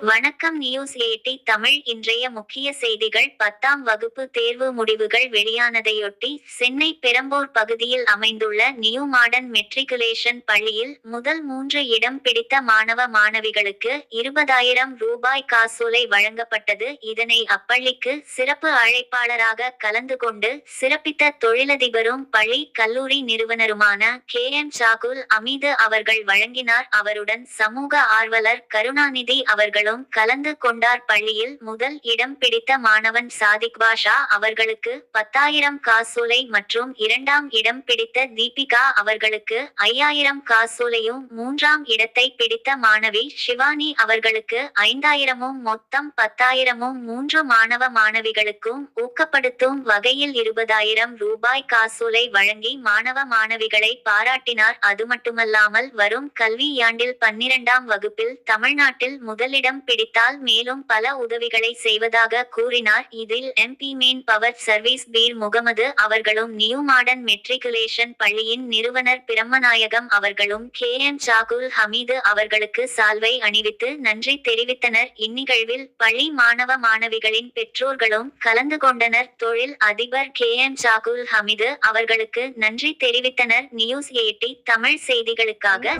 வணக்கம் news eighty Tamil இன்றைய முக்கிய செய்திகள். பத்தாம் வகுப்பு தேர்வு முடிவுகள் வெளியானதையொட்டி சென்னை பெரம்பூர் பகுதியில் அமைந்துள்ள நியூ மாடர்ன் மெட்ரிகுலேஷன் பள்ளியில் முதல் மூன்று இடம் பிடித்த மாணவ மாணவிகளுக்கு இருபதாயிரம் ரூபாய் காசோலை வழங்கப்பட்டது. இதனை அப்பள்ளிக்கு சிறப்பு அழைப்பாளராக கலந்து கொண்டு சிறப்பித்த தொழிலதிபரும் பள்ளி கல்லூரி நிறுவனருமான கே. எம். சாகுல் அமீது அவர்கள் வழங்கினார். அவருடன் சமூக ஆர்வலர் கருணாநிதி அவர்களும் மாணவர்களும் கலந்து கொண்டார் பள்ளியில் முதல் இடம் பிடித்த மாணவன் சாதிக் பாஷா அவர்களுக்கு பத்தாயிரம் காசோலை மற்றும் இரண்டாம் இடம் பிடித்த தீபிகா அவர்களுக்கு ஐயாயிரம் காசோலையும் மூன்றாம் இடத்தை பிடித்த மாணவி சிவானி அவர்களுக்கு ஐந்தாயிரமும் மொத்தம் பத்தாயிரமும் மூன்று மாணவ மாணவிகளுக்கும் ஊக்கப்படுத்தும் வகையில் இருபதாயிரம் ரூபாய் காசோலை வழங்கி மாணவ மாணவிகளை பாராட்டினார். அது மட்டுமல்லாமல் வரும் கல்வியாண்டில் பன்னிரண்டாம் வகுப்பில் தமிழ்நாட்டில் முதலிடம் பிடித்தால் மேலும் பல உதவிகளை செய்வதாக கூறினார். இதில் MP man power service Peer Mohammed அவர்களும் நியூ மாடர்ன் மெட்ரிகுலேஷன் பள்ளியின் நிறுவனர் பிரம்மநாயகம் அவர்களும் கே எம் சாகுல் ஹமீது அவர்களுக்கு சால்வை அணிவித்து நன்றி தெரிவித்தனர். இந்நிகழ்வில் பள்ளி மாணவ மாணவிகளின் பெற்றோர்களும் கலந்து கொண்டனர். தொழில் அதிபர் கே எம் சாகுல் ஹமீது அவர்களுக்கு நன்றி தெரிவித்தனர். நியூஸ் எயிட்டி தமிழ் செய்திகளுக்காக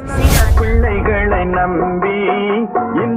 பிள்ளைகளை நம்பி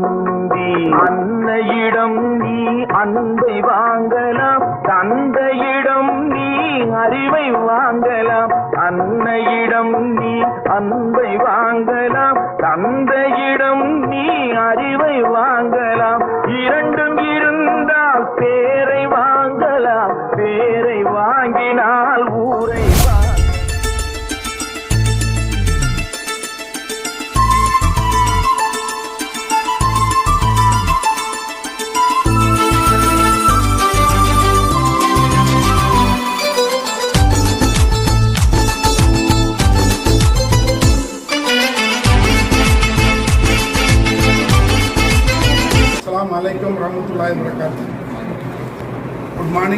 தம்பி அன்னையிடம் நீ அன்பை வாங்கலாம். தந்தையிடம் நீ அறிவை வாங்கலாம். அன்னையிடம்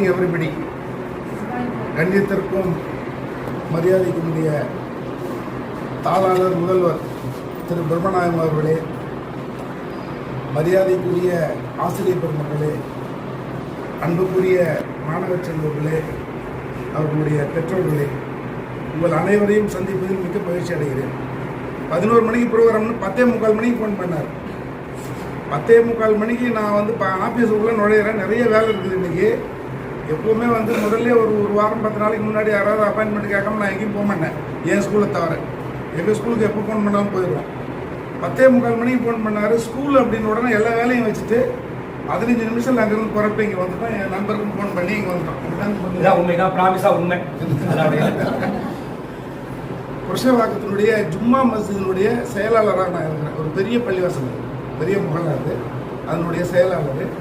குட் மார்னிங் எவ்ரிபடி கண்ணியத்திற்கும் மரியாதைக்குரிய தாளாளர் முதல்வர் திரு பிரம்மநாயகம் அவர்களே மரியாதைக்குரிய ஆசிரியர் பெருமக்களே அன்புக்குரிய மாணவ செல்வர்களே அவர்களுடைய பெற்றோர்களே உங்கள் அனைவரையும் சந்திப்பதில் மிக்க பயிற்சி அடைகிறேன். பதினோரு மணிக்கு ப்ரோக்ராம்னு பத்தே முக்கால் மணிக்கு ஃபோன் பண்ணார். பத்தே முக்கால் மணிக்கு நான் வந்து ஆஃபீஸுக்குள்ளே நுழையிறேன். நிறைய வேலை இருக்குது இன்றைக்கி எப்போவுமே வந்து முதல்ல ஒரு ஒரு வாரம் பத்து நாளைக்கு முன்னாடி யாராவது அப்பாயின்மெண்ட் கேட்காம நான் எங்கேயும் போக மாட்டேன். என் ஸ்கூலை தவிர எங்கள் ஸ்கூலுக்கு எப்போ ஃபோன் பண்ணாலும் போயிடுவோம். பத்தே முக்கால் மணிக்கு ஃபோன் பண்ணார். ஸ்கூல் அப்படின்னு உடனே எல்லா வேலையும் வச்சுட்டு பதினஞ்சு நிமிஷம் அங்கேருந்து புறப்பட்டு இங்கே வந்துட்டோம். என் நம்பருக்கு ஃபோன் பண்ணி இங்கே வந்துட்டோம். இதுதான் கொஞ்சம் இதான் உண்மைதான் ப்ராமிஸா உண்மை. புருஷவாக்கத்தினுடைய ஜும்மா மஸ்ஜிதினுடைய செயலாளராக நான் இருக்கிறேன். ஒரு பெரிய பள்ளிவாசல். பெரிய முகலா அது அதனுடைய செயலாளர்.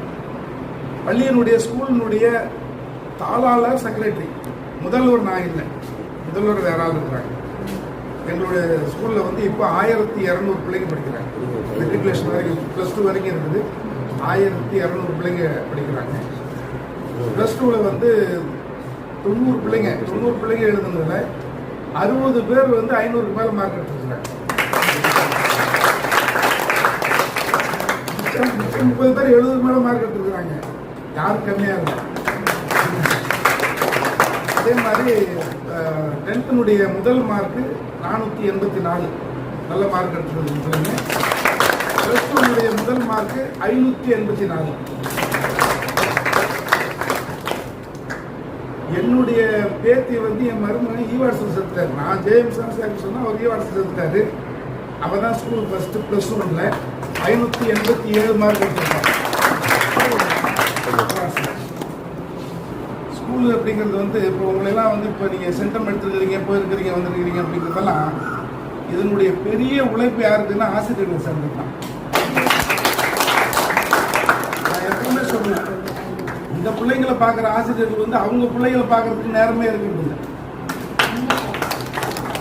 பள்ளியினுடைய ஸ்கூலினுடைய தாளாளர் செக்ரட்டரி முதல்வர் நான் இல்லை. முதல்வர் வேற ஆள் இருக்கிறாங்க. எங்களுடைய ஸ்கூலில் வந்து இப்போ ஆயிரத்தி இரநூறு பிள்ளைங்க படிக்கிறாங்க. மெட்ரிகுலேஷன் வரைக்கும் ப்ளஸ் டூ வரைக்கும் இருக்குது. ஆயிரத்தி இரநூறு பிள்ளைங்க படிக்கிறாங்க. ப்ளஸ் டூவில் வந்து தொண்ணூறு பிள்ளைங்க தொண்ணூறு பிள்ளைங்க எழுதுனதுல அறுபது பேர் வந்து ஐநூறுக்கு மேலே மார்க் எடுத்துருக்குறாங்க. முப்பது பேர் எழுபது மேலே மார்க் எடுத்துருக்குறாங்க. யாரும் கம்மியாக இல்லை அதே மாதிரி டென்த்தினுடைய முதல் மார்க்கு நானூற்றி எண்பத்தி நாலு. நல்ல மார்க் எடுத்துருக்கு பிள்ளைங்க ப்ளஸ் டூனுடைய முதல் மார்க்கு ஐநூற்றி எண்பத்தி நாலு. என்னுடைய பேத்தி வந்து என் மருமகன் ஈவாட்ஸில் சேர்த்துட்டாரு நான் ஜேஎம் சார் சொன்னால் அவர் ஈவாட்ஸில் சேர்த்தாரு அவர் தான் ஸ்கூல் ஃபஸ்ட்டு ப்ளஸ் ஒன்னில் ஐநூற்றி எண்பத்தி ஏழு மார்க் எடுத்திருக்காங்க ஸ்கூல் அப்படிங்கிறது வந்து இப்போ உங்களெல்லாம் வந்து இப்போ நீங்கள் சென்டம் எடுத்துருக்கிறீங்க போயிருக்கிறீங்க வந்துருக்கிறீங்க அப்படிங்கிறதெல்லாம் இதனுடைய பெரிய உழைப்பு யாருக்குன்னா ஆசிரியர்கள் சேர்ந்துதான் நான் எப்பவுமே சொல்லுவேன் இந்த பிள்ளைங்களை பார்க்குற ஆசிரியர்கள் வந்து அவங்க பிள்ளைங்களை பார்க்கறதுக்கு நேரமே இருக்கிறது இல்லை.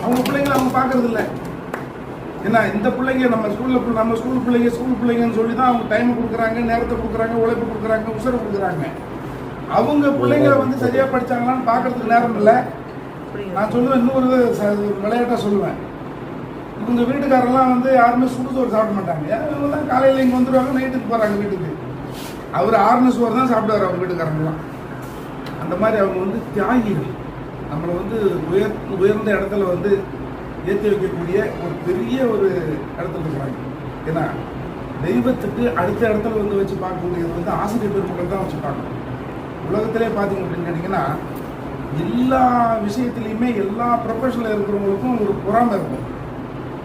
அவங்க பிள்ளைங்களை அவங்க பார்க்கறது இல்லை. ஏன்னா இந்த பிள்ளைங்க நம்ம ஸ்கூலில் நம்ம ஸ்கூல் பிள்ளைங்க ஸ்கூல் பிள்ளைங்கன்னு சொல்லி தான் அவங்க டைம் கொடுக்குறாங்க நேரத்தை கொடுக்குறாங்க உழைப்பு கொடுக்குறாங்க உசரம் கொடுக்குறாங்க. அவங்க பிள்ளைங்களை வந்து சரியாக படிச்சாங்களான்னு பார்க்கறதுக்கு நேரம் இல்லை. நான் சொல்லுவேன் இன்னொரு விளையாட்டாக சொல்லுவேன். இவங்க வீட்டுக்காரெல்லாம் வந்து யாருமே சுடுசோறு சாப்பிட மாட்டாங்க. இவங்கெல்லாம் காலையில் இங்கே வந்துடுவாங்க நைட்டுக்கு போகிறாங்க வீட்டுக்கு. அவர் ஆறுன சோறு தான் சாப்பிடுவார் அவங்க வீட்டுக்காரங்களாம் அந்த மாதிரி அவங்க வந்து தியாகிகள். நம்மளை வந்து உயர் உயர்ந்த இடத்துல வந்து ஏற்றி வைக்கக்கூடிய ஒரு பெரிய ஒரு இடத்துல இருக்கிறாங்க. ஏன்னா தெய்வத்துக்கு அடுத்த இடத்துல வந்து வச்சு பார்க்கக்கூடியது வந்து ஆசிரியர் பெருமக்கள் தான் வச்சு பார்க்கணும். உலகத்திலே பார்த்தீங்க அப்படின்னு கேட்டிங்கன்னா எல்லா விஷயத்துலையுமே எல்லா ப்ரொஃபஷனில் இருக்கிறவங்களுக்கும் ஒரு பொறாமை இருக்கும்.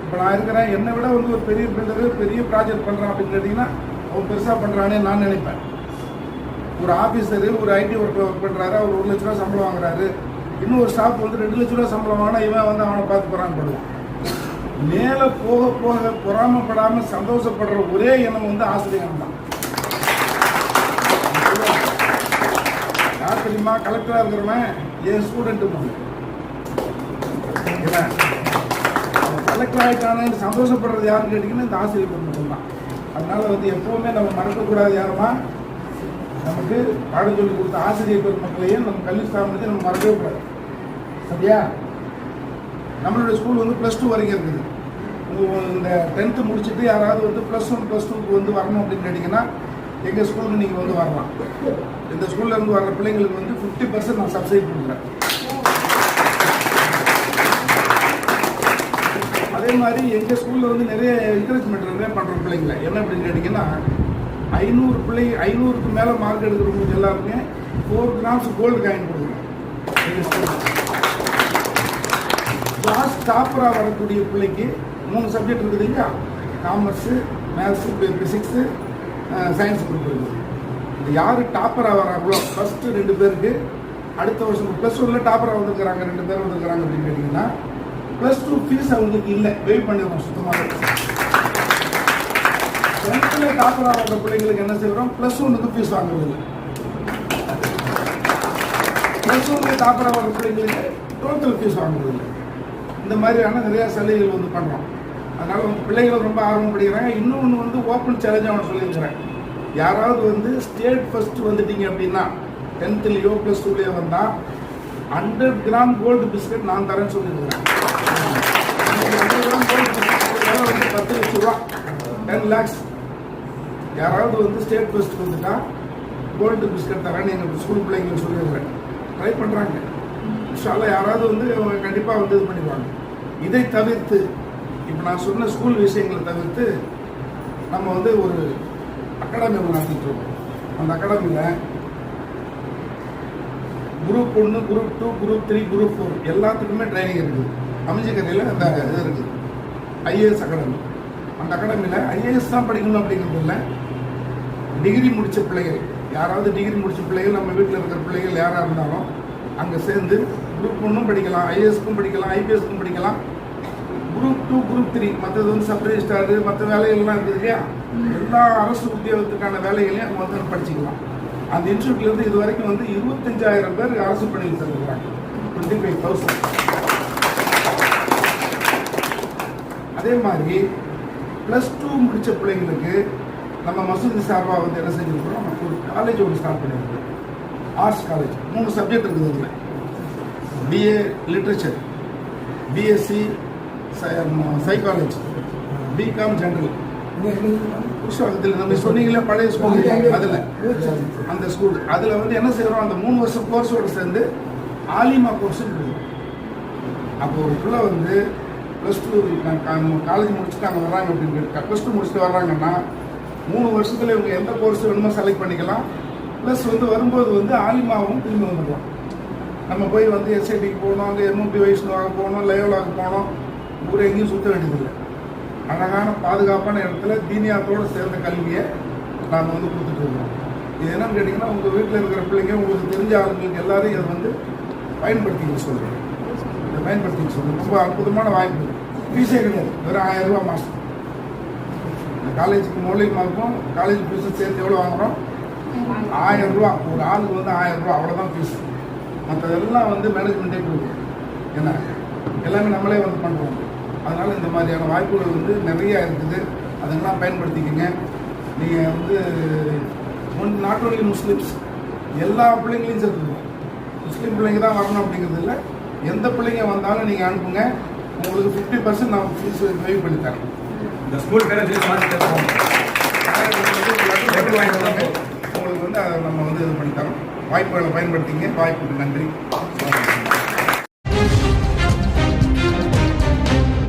இப்போ நான் இருக்கிறேன் என்னை விட வந்து ஒரு பெரிய பில்டரு பெரிய ப்ராஜெக்ட் பண்ணுறான் அப்படின்னு கேட்டிங்கன்னா அவன் பெருசாக பண்ணுறானே நான் நினைப்பேன். ஒரு ஆஃபீஸரு ஒரு ஐடி ஒர்க் ஒர்க் பண்ணுறாரு அவர் ஒரு லட்ச ரூபா சம்பளம் வாங்குறாரு. இன்னும் ஒரு ஸ்டாஃப் வந்து ரெண்டு லட்ச ரூபா சம்பளம் வாங்கினா இவன் வந்து அவனை பார்த்து பொறாமப்படுவான் மேலே போக போக பொறாமப்படாமல் சந்தோஷப்படுற ஒரே இனம் வந்து ஆசிரியர் தான். யார் கலெக்டராக இருக்கிறவன் என் ஸ்டூடெண்ட்டு கலெக்டர் ஆகிட்டானு சந்தோஷப்படுறது யாருன்னு கேட்டிங்கன்னா இந்த ஆசிரியர் மட்டும்தான். அதனால் வந்து எப்போவுமே நம்ம மறக்கக்கூடாது யாருமா நமக்கு பாடம் சொல்லி கொடுத்த ஆசிரியர் பெருமக்களையும் நம்ம கல்வி ஸ்தாபனத்தையும் நம்ம மறக்கவே கூடாது. சரியா? நம்மளுடைய ஸ்கூல் வந்து ப்ளஸ் டூ வரைக்கும் இருக்குது. இந்த டென்த்து முடிச்சுட்டு யாராவது வந்து ப்ளஸ் ஒன் ப்ளஸ் டூக்கு வந்து வரணும் அப்படின்னு கேட்டிங்கன்னா எங்கள் ஸ்கூலுக்கு நீங்கள் வந்து வரலாம். இந்த ஸ்கூல்ல இருந்து வர்ற பிள்ளைங்களுக்கு வந்து ஃபிஃப்டி பர்சன்ட் நான் சப்சைட் பண்ணுறேன் அதே மாதிரி எங்கள் ஸ்கூலில் வந்து நிறைய என்கரேஜ்மெண்ட் நிறைய பண்ணுற பிள்ளைங்கள. என்ன அப்படின்னு கேட்டிங்கன்னா ஐநூறு பிள்ளை ஐநூறுக்கு மேலே மார்க் எடுக்கிறவங்களுக்கு எல்லாருமே ஃபோர் கிராம்ஸ் கோல்டு காயின் கொடுக்குறோம். எங்கள் கிளாஸ் டாப்பராக வரக்கூடிய பிள்ளைக்கு மூணு சப்ஜெக்ட் இருக்குது இல்லையா commerce maths physics science group இருக்குது யார் டாப்பராக வராங்களோ ஃபஸ்ட்டு ரெண்டு பேருக்கு அடுத்த வருஷம் ப்ளஸ் ஒன்ல டாப்பராக வந்துருக்கிறாங்க ரெண்டு பேர் வந்துருக்கிறாங்க அப்படின்னு கேட்டிங்கன்னா ப்ளஸ் டூ ஃபீஸ் அவங்களுக்கு இல்லை வெயிட் பண்ணிடுவோம் சுத்தமாக டென்த்தில் டாப்பராக வந்த பிள்ளைங்களுக்கு என்ன செய்கிறோம் ப்ளஸ் ஒன்னுக்கு ஃபீஸ் வாங்குறது. இல்லை ப்ளஸ் ஒன்ல டாப்பராக வர பிள்ளைங்களுக்கு டுவெல்த்தில் ஃபீஸ் வாங்குறது. இல்லை இந்த மாதிரியான நிறைய சலுகைகள் வந்து பண்ணுறோம் அதனால் உங்க பிள்ளைகள் ரொம்ப ஆர்வம் படிக்கிறாங்க இன்னொன்று வந்து ஓப்பன் சேலஞ்சாக அவனை சொல்லியிருக்கிறேன். யாராவது வந்து ஸ்டேட் ஃபர்ஸ்ட் வந்துட்டீங்க அப்படின்னா டென்த்துலேயோ ப்ளஸ் டூலேயோ வந்தால் ஹண்ட்ரட் கிராம் கோல்டு பிஸ்கட் நான் தரேன்னு சொல்லியிருக்கிறேன். ஹண்ட்ரட் கிராம் கோல்டு பிஸ்கட் வந்து பத்து லட்ச ரூபா. டென் லேக்ஸ் யாராவது வந்து ஸ்டேட் ஃபர்ஸ்ட் வந்துட்டா கோல்டு பிஸ்கட் தரேன்னு எங்கள் ஸ்கூல் பிள்ளைங்களுக்கு சொல்லியிருக்கிறேன். ட்ரை பண்ணுறாங்க இன்ஷால்லா யாராவது வந்து அவங்க கண்டிப்பாக வந்து இது பண்ணிடுவாங்க. இதை தவிர்த்து இப்போ நான் சொன்ன ஸ்கூல் விஷயங்களை தவிர்த்து நம்ம வந்து ஒரு அகாடமி ஒன்று நடத்திட்டு இருக்கோம். அந்த அகாடமியில் குரூப் ஒன்று group two group three group four எல்லாத்துக்குமே ட்ரைனிங் இருக்குது அமைஞ்சக்கரையில் அந்த இது இருக்குது ஐஏஎஸ் அகாடமி. அந்த அகாடமியில் ஐஏஎஸ் தான் படிக்கணும் அப்படிங்கிறது இல்லை. டிகிரி முடித்த பிள்ளைகள் யாராவது டிகிரி முடித்த பிள்ளைகள் நம்ம வீட்டில் இருக்கிற பிள்ளைகள் யாராக இருந்தாலும் அங்கே சேர்ந்து குரூப் ஒன்றும் படிக்கலாம் ஐஏஎஸ்க்கும் படிக்கலாம் ஐபிஎஸ்க்கும் படிக்கலாம். குரூப் டூ குரூப் த்ரீ மற்றது வந்து சப் ரெஜிஸ்டாரு மற்ற வேலைகள்லாம் இருக்குது இல்லையா? எல்லா அரசு உத்தியோகத்துக்கான வேலைகளையும் அங்கே வந்து படிச்சுக்கலாம். அந்த இன்ஸ்டியூட்லேருந்து இது வரைக்கும் வந்து இருபத்தஞ்சாயிரம் பேர் அரசு பணியில் சேர்ந்துக்கிறாங்க டுவெண்ட்டி ஃபைவ் தௌசண்ட் அதே மாதிரி ப்ளஸ் டூ முடித்த பிள்ளைங்களுக்கு நம்ம மசூதி சார்பாக வந்து என்ன செஞ்சுருக்கிறோம்? நமக்கு ஒரு காலேஜ் ஒன்று ஸ்டார்ட் பண்ணியிருக்கோம். ஆர்ட்ஸ் காலேஜ் மூணு சப்ஜெக்ட் இருக்குது அதில். BA literature BSc psychology BCom general புஸ்தகத்தில் நம்ம சொன்னீங்களே பழைய ஸ்கூல் அதில். அந்த ஸ்கூல் அதில் வந்து என்ன செய்கிறோம் அந்த மூணு வருஷம் கோர்ஸோடு சேர்ந்து ஆலிமா கோர்ஸ் இருக்குது அப்போ ஒரு பிள்ளை வந்து ப்ளஸ் டூ காலேஜ் முடிச்சுட்டு அங்கே வர்றாங்க அப்படின்னு ப்ளஸ் டூ முடிச்சுட்டு வர்றாங்கன்னா மூணு வருஷத்தில் இவங்க எந்த கோர்ஸ் வேணுமோ செலக்ட் பண்ணிக்கலாம். ப்ளஸ் வந்து வரும்போது வந்து ஆலிமாவும் திரும்பி வந்துடலாம். நம்ம போய் வந்து எஸ்ஐடிக்கு போகணும் அங்கே எம்எம்பி வைஷ்ணுவாக போகணும் லேவலாக போகணும். ஊரே எங்கேயும் சுற்ற வேண்டியதில்லை. அழகான பாதுகாப்பான இடத்துல தீனியாத்தோடு சேர்ந்த கல்வியை நாம் வந்து கொடுத்துட்டு இருக்கோம். இது என்னன்னு கேட்டிங்கன்னா உங்கள் வீட்டில் இருக்கிற பிள்ளைங்க உங்களுக்கு தெரிஞ்ச ஆளுங்களுக்கு எல்லாரும் இதை வந்து பயன்படுத்திக்க சொல்கிறேன் இதை பயன்படுத்திக்க சொல்கிறேன் ரொம்ப அற்புதமான வாய்ப்பு. ஃபீஸே கிடையாது. வெறும் ஆயிரம் ரூபா மாதம் இந்த காலேஜுக்கு மூலியமாக்கும் காலேஜ் ஃபீஸு சேர்த்து எவ்வளோ வாங்குறோம்? ஆயிரம் ரூபா. ஒரு ஆளுக்கு வந்து ஆயிரம் ரூபா. அவ்வளோதான் ஃபீஸ் மற்றதெல்லாம் வந்து மேனேஜ்மெண்ட்டே கொடுக்கும். என்ன எல்லாமே நம்மளே வந்து பண்ணுறோம் அதனால் இந்த மாதிரியான வாய்ப்புகள் வந்து நிறைய இருக்குது. அதெல்லாம் பயன்படுத்திக்கங்க. நீங்கள் வந்து நாட் only முஸ்லீம்ஸ் எல்லா பிள்ளைங்களையும் சேர்த்துக்கணும் முஸ்லீம் பிள்ளைங்க தான் வரணும் அப்படிங்கிறது இல்லை. எந்த பிள்ளைங்க வந்தாலும் நீங்கள் அனுப்புங்க. உங்களுக்கு ஃபிஃப்டி பர்சன்ட் நான் ஃபீஸ் வெயிட் பண்ணி தரேன். இந்த ஸ்கூல் பேரை உங்களுக்கு வந்து அதை நம்ம வந்து இது பண்ணி தரோம். வாய்ப்புகளை பயன்படுத்திங்க வாய்ப்புக்கு நன்றி.